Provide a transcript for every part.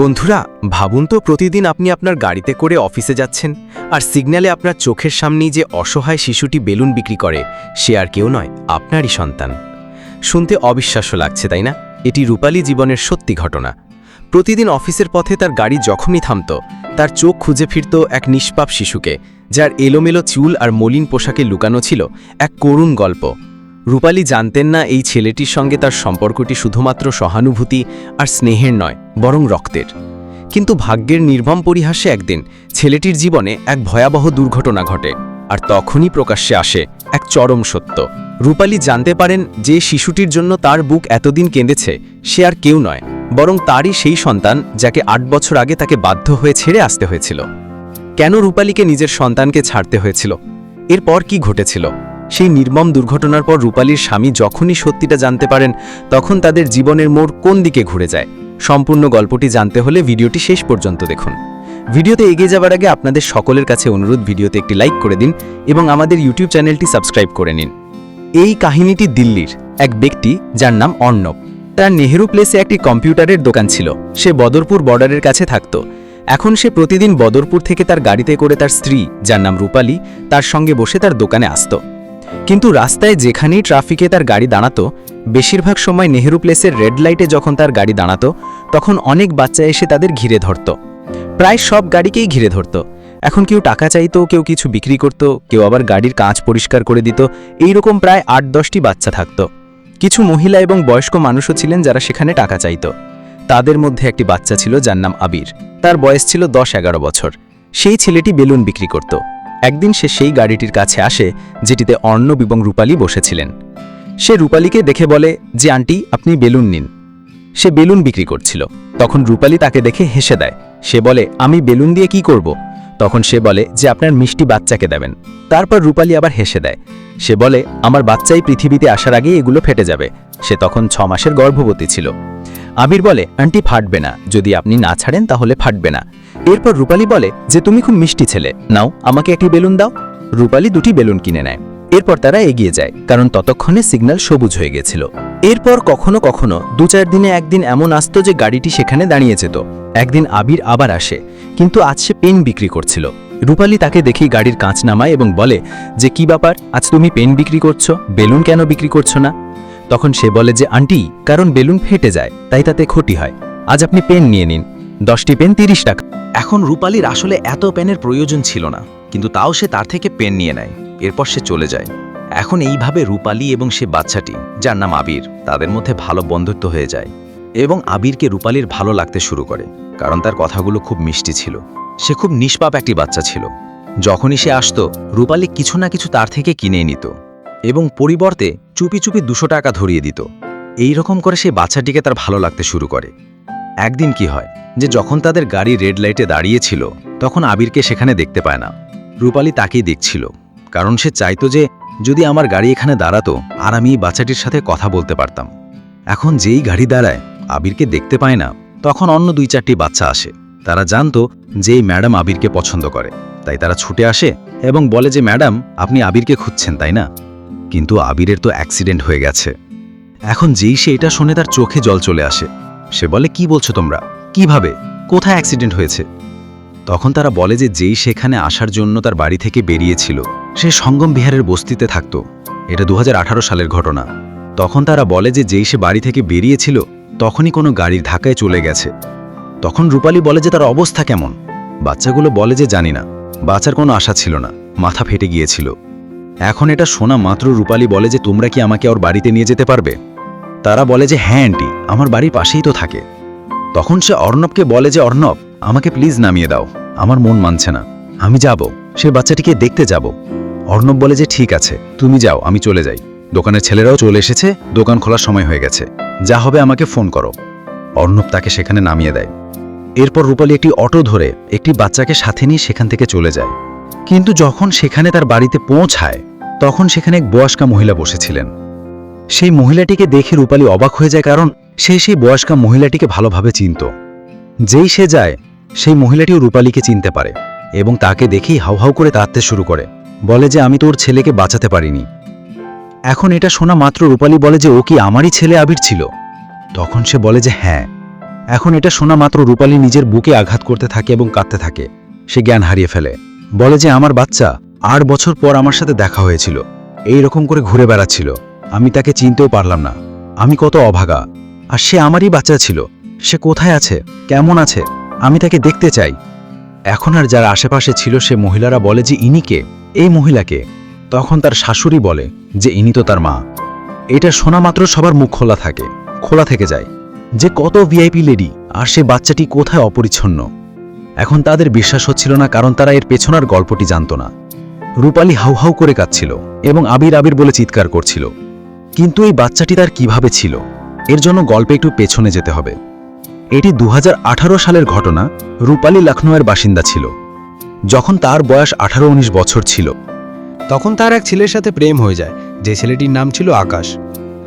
বন্ধুরা, ভাবুন তো প্রতিদিন আপনি আপনার গাড়িতে করে অফিসে যাচ্ছেন আর সিগন্যালে আপনার চোখের সামনেই যে অসহায় শিশুটি বেলুন বিক্রি করে, সে আর কেউ নয়, আপনারই সন্তান। শুনতে অবিশ্বাস্য লাগছে, তাই না? এটি রূপালী জীবনের সত্যি ঘটনা। প্রতিদিন অফিসের পথে তার গাড়ি যখনই থামত, তার চোখ খুঁজে ফিরত এক নিষ্পাপ শিশুকে, যার এলোমেলো চুল আর মলিন পোশাকে লুকানো ছিল এক করুণ গল্প। রূপালী জানতেন না এই ছেলেটির সঙ্গে তার সম্পর্কটি শুধুমাত্র সহানুভূতি আর স্নেহের নয়, বরং রক্তের। কিন্তু ভাগ্যের নির্মম পরিহাসে একদিন ছেলেটির জীবনে এক ভয়াবহ দুর্ঘটনা ঘটে আর তখনই প্রকাশ্যে আসে এক চরম সত্য। রূপালী জানতে পারেন যে শিশুটির জন্য তার বুক এতদিন কেঁদেছে, সে আর কেউ নয়, বরং তারই সেই সন্তান যাকে আট বছর আগে তাকে বাধ্য হয়ে ছেড়ে আসতে হয়েছিল। কেন রূপালীকে নিজের সন্তানকে ছাড়তে হয়েছিল? এরপর কি ঘটেছিল? সেই নির্মম দুর্ঘটনার পর রূপালীর স্বামী যখনই সত্যিটা জানতে পারেন, তখন তাদের জীবনের মোড় কোন দিকে ঘুরে যায়। সম্পূর্ণ গল্পটি জানতে হলে ভিডিওটি শেষ পর্যন্ত দেখুন। ভিডিওতে এগিয়ে যাবার আগে আপনাদের সকলের কাছে অনুরোধ, ভিডিওতে একটি লাইক করে দিন এবং আমাদের ইউটিউব চ্যানেলটি সাবস্ক্রাইব করে নিন। এই কাহিনীটি দিল্লির এক ব্যক্তি যার নাম অর্ণব। তার নেহেরু প্লেসে একটি কম্পিউটারের দোকান ছিল। সে বদরপুর বর্ডারের কাছে থাকত। এখন সে প্রতিদিন বদরপুর থেকে তার গাড়িতে করে তার স্ত্রী, যার নাম রূপালী, তার সঙ্গে বসে তার দোকানে আসত। কিন্তু রাস্তায় যেখানেই ট্রাফিকে তার গাড়ি দাঁড়াতো, বেশিরভাগ সময় নেহেরু প্লেসের রেড লাইটে যখন তার গাড়ি দাঁড়াতো, তখন অনেক বাচ্চা এসে তাদের ঘিরে ধরত। প্রায় সব গাড়িকেই ঘিরে ধরত। এখন কেউ টাকা চাইতো, কেউ কিছু বিক্রি করত, কেউ আবার গাড়ির কাঁচ পরিষ্কার করে দিত। এইরকম প্রায় আট দশটি বাচ্চা থাকত। কিছু মহিলা এবং বয়স্ক মানুষও ছিলেন যারা সেখানে টাকা চাইত। তাদের মধ্যে একটি বাচ্চা ছিল যার নাম আবির। তার বয়স ছিল দশ এগারো বছর। সেই ছেলেটি বেলুন বিক্রি করত। একদিন সে সেই গাড়িটির কাছে আসে, যেটিতে অর্ণব এবং রূপালী বসেছিলেন। সে রূপালীকে দেখে বলে যে আন্টি, আপনি বেলুন নিন। সে বেলুন বিক্রি করছিল। তখন রূপালী তাকে দেখে হেসে দেয়। সে বলে, আমি বেলুন দিয়ে কি করব? তখন সে বলে, যে আপনার মিষ্টি বাচ্চাকে দেবেন। তারপর রূপালী আবার হেসে দেয়। সে বলে, আমার বাচ্চাই পৃথিবীতে আসার আগেই এগুলো ফেটে যাবে। সে তখন ছ মাসের গর্ভবতী ছিল। আবির বলে, আন্টি ফাটবে না। যদি আপনি না ছাড়েন, তাহলে ফাটবে না। এরপর রূপালী বলে, যে তুমি খুব মিষ্টি ছেলে, নাও, আমাকে একটি বেলুন দাও। রূপালী দুটি বেলুন কিনে নেয়। এরপর তারা এগিয়ে যায়, কারণ ততক্ষণে সিগন্যাল সবুজ হয়ে গেছিল। এরপর কখনো কখনো দু চার দিনে একদিন এমন আসতো যে গাড়িটি সেখানে দাঁড়িয়ে যেত। একদিন আবির আবার আসে, কিন্তু আজ সে পেন বিক্রি করছিল। রূপালি তাকে দেখেই গাড়ির কাঁচ নামায় এবং বলে, যে কি ব্যাপার, আজ তুমি পেন বিক্রি করছ? বেলুন কেন বিক্রি করছ না? তখন সে বলে যে, আন্টি, কারণ বেলুন ফেটে যায়, তাই তাতে ক্ষতি হয়। আজ আপনি পেন নিয়ে নিন। দশটি পেন তিরিশ টাকা। এখন রূপালীর আসলে এত পেনের প্রয়োজন ছিল না, কিন্তু তাও সে তার থেকে পেন নিয়ে নেয়। এরপর সে চলে যায়। এখন এইভাবে রূপালী এবং সে বাচ্চাটি, যার নাম আবির, তাদের মধ্যে ভালো বন্ধুত্ব হয়ে যায় এবং আবিরকে রূপালীর ভালো লাগতে শুরু করে, কারণ তার কথাগুলো খুব মিষ্টি ছিল। সে খুব নিষ্পাপ একটি বাচ্চা ছিল। যখনই সে আসতো, রূপালী কিছু না কিছু তার থেকে কিনে নিত। এবং পরিবর্তে চুপি চুপি দুশো টাকা ধরিয়ে দিত। এই রকম করে সে বাচ্চাটিকে তার ভালো লাগতে শুরু করে। একদিন কি হয় যে যখন তাদের গাড়ি রেড লাইটে দাঁড়িয়েছিল, তখন আবিরকে সেখানে দেখতে পায় না। রূপালী তাকেই দেখছিল, কারণ সে চাইতো যে যদি আমার গাড়ি এখানে দাঁড়াতো, আর আমি বাচ্চাটির সাথে কথা বলতে পারতাম। এখন যেই গাড়ি দাঁড়ায়, আবিরকে দেখতে পায় না, তখন অন্য দুই চারটি বাচ্চা আসে। তারা জানতো যে এই ম্যাডাম আবিরকে পছন্দ করে। তাই তারা ছুটে আসে এবং বলে যে, ম্যাডাম, আপনি আবিরকে খুঁজছেন, তাই না? কিন্তু আবিরের তো অ্যাক্সিডেন্ট হয়ে গেছে। এখন যেই সে এটা শুনে তার চোখে জল চলে আসে। সে বলে, কি বলছো তোমরা? কীভাবে? কোথায় অ্যাক্সিডেন্ট হয়েছে? তখন তারা বলে যে, যেই সেখানে আসার জন্য তার বাড়ি থেকে বেরিয়েছিল, সে সঙ্গম বিহারের বস্তিতে থাকত। এটা দু হাজার আঠারো সালের ঘটনা। তখন তারা বলে যে, যেই সে বাড়ি থেকে বেরিয়েছিল, তখনই কোনো গাড়ির ধাক্কায় চলে গেছে। তখন রূপালী বলে যে, তার অবস্থা কেমন? বাচ্চাগুলো বলে যে, জানি না। বাচ্চার কোনো আশা ছিল না। মাথা ফেটে গিয়েছিল। এখন এটা শোনা মাত্র রূপালী বলে যে তোমরা কি আমাকে ওর বাড়িতে নিয়ে যেতে পারবে? তারা বলে যে হ্যাঁ আন্টি, আমার বাড়ির পাশেই তো থাকে। তখন সে অর্ণবকে বলে যে, অর্ণব, আমাকে প্লিজ নামিয়ে দাও। আমার মন মানছে না। আমি যাব। সে বাচ্চাটিকে দেখতে যাব। অর্ণব বলে যে, ঠিক আছে, তুমি যাও, আমি চলে যাই। দোকানের ছেলেরাও চলে এসেছে, দোকান খোলার সময় হয়ে গেছে। যা হবে আমাকে ফোন করো। অর্ণব তাকে সেখানে নামিয়ে দেয়। এরপর রূপালী একটি অটো ধরে একটি বাচ্চাকে সাথে নিয়ে সেখান থেকে চলে যায়। কিন্তু যখন সেখানে তার বাড়িতে পৌঁছায় তখন সেখানে এক বয়স্কা মহিলা বসেছিলেন। সেই মহিলাটিকে দেখে রূপালী অবাক হয়ে যায় কারণ সে সেই বয়স্কা মহিলাটিকে ভালোভাবে চিনত। যেই সে যায়, সেই মহিলাটিও রূপালীকে চিনতে পারে এবং তাকে দেখেই হাউ হাউ করে কাঁদতে শুরু করে। বলে যে, আমি তোর ছেলেকে বাঁচাতে পারিনি। এখন এটা শোনা মাত্র রূপালী বলে যে, ও কি আমারই ছেলে আবির ছিল? তখন সে বলে যে হ্যাঁ। এখন এটা শোনা মাত্র রূপালী নিজের বুকে আঘাত করতে থাকে এবং কাঁদতে থাকে। সে জ্ঞান হারিয়ে ফেলে। বলে যে, আমার বাচ্চা আট বছর পর আমার সাথে দেখা হয়েছিল। এই রকম করে ঘুরে বেড়াচ্ছিল। আমি তাকে চিনতেও পারলাম না। আমি কত অভাগা। আর সে আমারই বাচ্চা ছিল। সে কোথায় আছে? কেমন আছে? আমি তাকে দেখতে চাই। এখন আর যারা আশেপাশে ছিল সে মহিলারা বলে যে ইনি কে? এই মহিলাকে তখন তার শাশুড়ি বলে যে ইনি তো তার মা। এটা শোনা মাত্র সবার মুখ খোলা থাকে, খোলা থেকে যায়। যে কত ভিআইপি লেডি আর সে বাচ্চাটি কোথায় অপরিচ্ছন্ন? এখন তাদের বিশ্বাস হচ্ছিল না, কারণ তারা এর পেছনার গল্পটি জানত না। রূপালী হাউ হাউ করে কাঁদছিল এবং আবির আবির বলে চিৎকার করছিল। কিন্তু এই বাচ্চাটি তার কীভাবে ছিল? এর জন্য গল্পে একটু পেছনে যেতে হবে। এটি দু হাজার আঠারো সালের ঘটনা, রূপালী লখনৌয়ের বাসিন্দা ছিল। যখন তার বয়স আঠারো উনিশ বছর ছিল, তখন তার এক ছেলের সাথে প্রেম হয়ে যায়, যে ছেলেটির নাম ছিল আকাশ।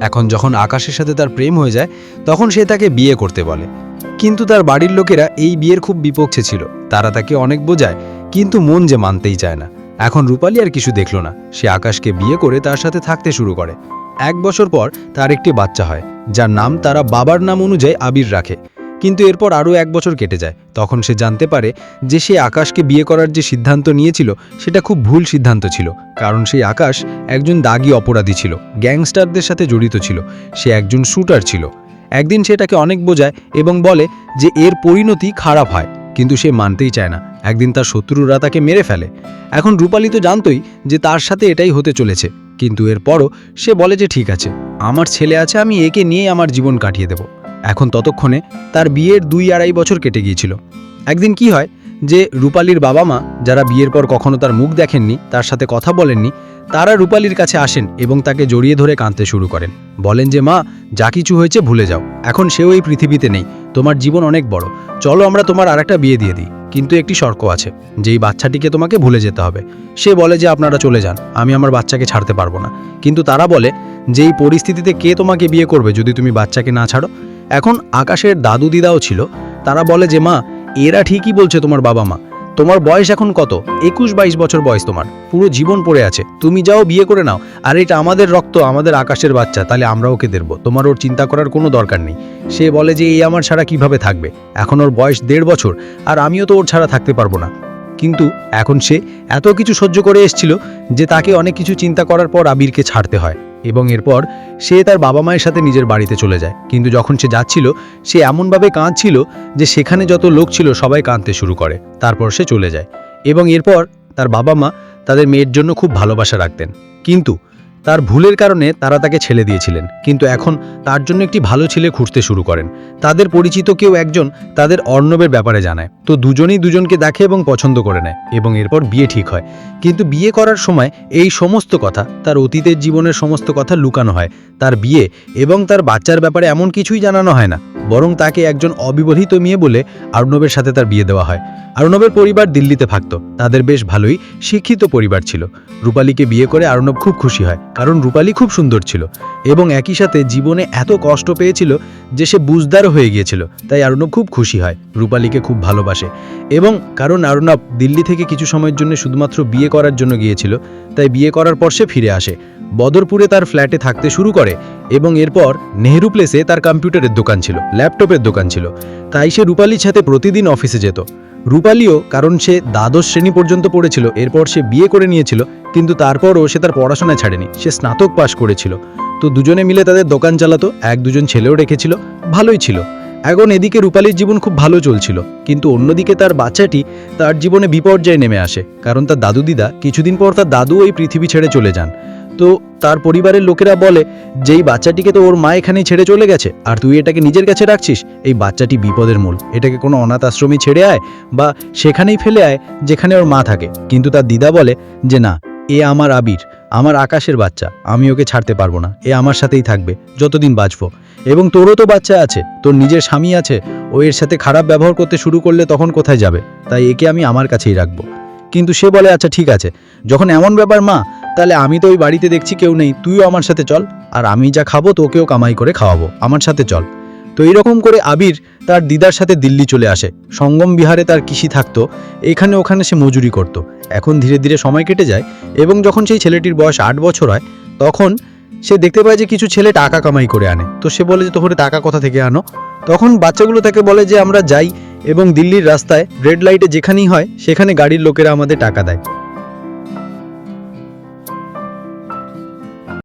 এখন যখন আকাশের সাথে তার প্রেম হয়ে যায়, তখন সে তাকে বিয়ে করতে বলে। কিন্তু তার বাড়ির লোকেরা এই বিয়ের খুব বিপক্ষে ছিল। তারা তাকে অনেক বোঝায়, কিন্তু মন যে মানতেই চায় না। এখন রূপালী আর কিছু দেখল না। সে আকাশকে বিয়ে করে তার সাথে থাকতে শুরু করে। এক বছর পর তার একটি বাচ্চা হয়, যার নাম তারা বাবার নাম অনুযায়ী আবির রাখে। কিন্তু এরপর আরও এক বছর কেটে যায়। তখন সে জানতে পারে যে সে আকাশকে বিয়ে করার যে সিদ্ধান্ত নিয়েছিল, সেটা খুব ভুল সিদ্ধান্ত ছিল। কারণ সেই আকাশ একজন দাগি অপরাধী ছিল, গ্যাংস্টারদের সাথে জড়িত ছিল। সে একজন শুটার ছিল। একদিন সেটাকে অনেক বোঝায় এবং বলে যে এর পরিণতি খারাপ হয়। কিন্তু সে মানতেই চায় না। একদিন তার শত্রুরা তাকে মেরে ফেলে। এখন রূপালী তো জানতই যে তার সাথে এটাই হতে চলেছে। কিন্তু এরপরও সে বলে যে ঠিক আছে, আমার ছেলে আছে, আমি একে নিয়েই আমার জীবন কাটিয়ে দেব। এখন ততক্ষণে তার বিয়ের দুই আড়াই বছর কেটে গিয়েছিল। একদিন কি হয় যে রূপালীর বাবা মা যারা বিয়ের পর কখনো তার মুখ দেখেননি, তার সাথে কথা বলেননি, তারা রূপালীর কাছে আসেন এবং তাকে জড়িয়ে ধরে কাঁদতে শুরু করেন। বলেন যে, মা, যা কিছু হয়েছে ভুলে যাও। এখন সেও এই পৃথিবীতে নেই। তোমার জীবন অনেক বড়। চলো আমরা তোমার আর একটা বিয়ে দিয়ে দিই। কিন্তু একটি শর্ক আছে, যেই বাচ্চাটিকে তোমাকে ভুলে যেতে হবে। সে বলে যে আপনারা চলে যান, আমি আমার বাচ্চাকে ছাড়তে পারব না। কিন্তু তারা বলে যে এই পরিস্থিতিতে কে তোমাকে বিয়ে করবে যদি তুমি বাচ্চাকে না ছাড়ো? এখন আকাশের দাদু দিদাও ছিল, তারা বলে যে, মা, এরা ঠিকই বলছে তোমার বাবা মা তোমার বয়স এখন কত? একুশ বাইশ বছর বয়স তোমার। পুরো জীবন পড়ে আছে। তুমি যাও, বিয়ে করে নাও। আর এটা আমাদের রক্ত, আমাদের আকাশের বাচ্চা, তাহলে আমরা ওকে দেবো। তোমার ওর চিন্তা করার কোনো দরকার নেই। সে বলে যে, এই আমার ছাড়া কীভাবে থাকবে? এখন ওর বয়স দেড় বছর, আর আমিও তো ওর ছাড়া থাকতে পারব না। কিন্তু এখন সে এত কিছু সহ্য করে এসছিল যে তাকে অনেক কিছু চিন্তা করার পর আবিরকে ছাড়তে হয়। এবং এরপর সে তার বাবা মায়ের সাথে নিজের বাড়িতে চলে যায়। কিন্তু যখন সে যাচ্ছিল, সে এমনভাবে কাঁদছিল যে সেখানে যত লোক ছিল সবাই কাঁদতে শুরু করে। তারপর সে চলে যায় এবং এরপর তার বাবা মা তাদের মেয়ের জন্য খুব ভালোবাসা রাখতেন। কিন্তু তার ভুলের কারণে তারা তাকে ছেলে দিয়েছিলেন। কিন্তু এখন তার জন্য একটি ভালো ছেলে খুঁজতে শুরু করেন। তাদের পরিচিত কেউ একজন তাদের অর্ণবের ব্যাপারে জানায়। তো দুজনেই দুজনকে দেখে এবং পছন্দ করে নেয় এবং এরপর বিয়ে ঠিক হয়। কিন্তু বিয়ে করার সময় এই সমস্ত কথা, তার অতীতের জীবনের সমস্ত কথা লুকানো হয়। তার বিয়ে এবং তার বাচ্চার ব্যাপারে এমন কিছুই জানানো হয় না। বরং তাকে একজন অবিবাহিত মেয়ে বলে অর্ণবের সাথে তার বিয়ে দেওয়া হয়। অর্ণবের পরিবার দিল্লিতে থাকত। তাদের বেশ ভালোই শিক্ষিত পরিবার ছিল। রূপালীকে বিয়ে করে অর্ণব খুব খুশি হয়, কারণ রূপালী খুব সুন্দর ছিল এবং একই সাথে জীবনে এত কষ্ট পেয়েছিল যে সে বুঝদারও হয়ে গিয়েছিল, তাই অর্ণব খুব খুশি হয়, রূপালীকে খুব ভালোবাসে এবং কারণ অর্ণব দিল্লি থেকে কিছু সময়ের জন্য শুধুমাত্র বিয়ে করার জন্য গিয়েছিল, তাই বিয়ে করার পর সে ফিরে আসে। বদরপুরে তার ফ্ল্যাটে থাকতে শুরু করে এবং এরপর নেহেরু প্লেসে তার কম্পিউটারের দোকান ছিল ল্যাপটপের দোকান ছিল। তাই সে রূপালীর সাথে প্রতিদিন অফিসে যেত। রূপালীও, কারণ সে দ্বাদশ শ্রেণি পর্যন্ত পড়েছিল, এরপর সে বিয়ে করে নিয়েছিল, কিন্তু তারপরও সে তার পড়াশোনা ছাড়েনি, সে স্নাতক পাশ করেছিল। তো দুজনে মিলে তাদের দোকান চালাতো, এক দুজন ছেলেও রেখেছিল, ভালোই ছিল। এখন এদিকে রূপালীর জীবন খুব ভালো চলছিল, কিন্তু অন্যদিকে তার বাচ্চাটি তার জীবনে বিপর্যয় নেমে আসে, কারণ তার দাদু দিদা কিছুদিন পর তার দাদু এই পৃথিবী ছেড়ে চলে যান। তো তার পরিবারের লোকেরা বলে যে এই বাচ্চাটিকে তো ওর মা এখানেই ছেড়ে চলে গেছে, আর তুই এটাকে নিজের কাছে রাখছিস, এই বাচ্চাটি বিপদের মূল। এটাকে কোনো অনাথ আশ্রমে ছেড়ে আয় বা সেখানেই ফেলে আয় যেখানে ওর মা থাকে। কিন্তু তার দিদা বলে যে, না, এ আমার আবির, আমার আকাশের বাচ্চা, আমি ওকে ছাড়তে পারব না, এ আমার সাথেই থাকবে, যতদিন বাঁচবো। এবং তোরও তো বাচ্চা আছে, তোর নিজের স্বামী আছে, ও এর সাথে খারাপ ব্যবহার করতে শুরু করলে তখন কোথায় যাবে? তাই একে আমি আমার কাছেই রাখব। কিন্তু সে বলে আচ্ছা ঠিক আছে। যখন এমন ব্যাপার, মা তাহলে আমি তো ওই বাড়িতে দেখছি কেউ নেই, তুইও আমার সাথে চল। আর আমি যা খাব তোকেও কামাই করে খাওয়াবো, আমার সাথে চল। তো এইরকম করে আবির তার দিদার সাথে দিল্লি চলে আসে। সঙ্গম বিহারে তার কৃষি থাকতো, এখানে ওখানে সে মজুরি করত। এখন ধীরে ধীরে সময় কেটে যায় এবং যখন সেই ছেলেটির বয়স আট বছর হয়, তখন সে দেখতে পায় যে কিছু ছেলে টাকা কামাই করে আনে। তো সে বলে যে তোহরে টাকা কোথা থেকে আনো? তখন বাচ্চাগুলো তাকে বলে যে, আমরা যাই এবং দিল্লির রাস্তায় রেড লাইটে যেখানেই হয়, সেখানে গাড়ির লোকেরা আমাদের টাকা দেয়।